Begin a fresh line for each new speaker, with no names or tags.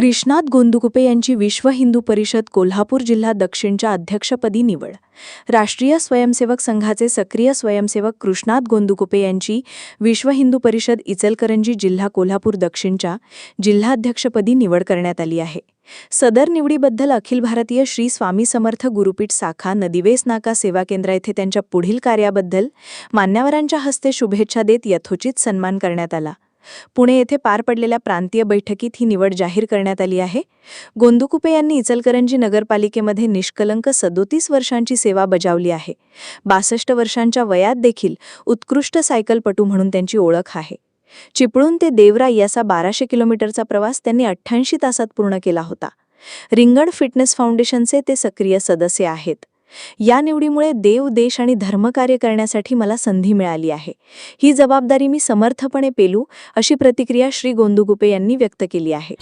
कृष्णात गोंदुकुपे यांची विश्व हिंदू परिषद कोल्हापूर जिल्हा दक्षिणच्या अध्यक्षपदी निवड. राष्ट्रीय स्वयंसेवक संघाचे सक्रिय स्वयंसेवक कृष्णात गोंदुकुपे यांची विश्व हिंदू परिषद इचलकरंजी जिल्हा कोल्हापूर दक्षिणच्या जिल्हाध्यक्षपदी निवड करण्यात आली आहे. सदर निवडीबद्दल अखिल भारतीय श्री स्वामी समर्थ गुरुपीठ शाखा नदीवेस नाका सेवा केंद्र येथे त्यांच्या पुढील कार्याबद्दल मान्यवरांच्या हस्ते शुभेच्छा देत यथोचित सन्मान करण्यात आला. पुणे येथे पार पडलेल्या प्रांतीय बैठकीत ही निवड जाहीर करण्यात आली आहे. गोंदुकुपे यांनी इचलकरंजी नगरपालिकेमध्ये निष्कलंक सदोतीस वर्षांची सेवा बजावली आहे. बासष्ट वर्षांच्या वयात देखील उत्कृष्ट सायकलपटू म्हणून त्यांची ओळख आहे. चिपळूण ते देवराई याचा बाराशे किलोमीटरचा प्रवास त्यांनी अठ्ठ्याऐंशी तासात पूर्ण केला होता. रिंगण फिटनेस फाउंडेशनचे ते सक्रिय सदस्य आहेत. या निवडीमुळे देव देश आणि धर्मकार्य करण्यासाठी मला संधी मिळाली आहे. ही जबाबदारी मी समर्थपणे पेलू अशी प्रतिक्रिया श्री गोंदुगुपे यांनी व्यक्त केली आहे.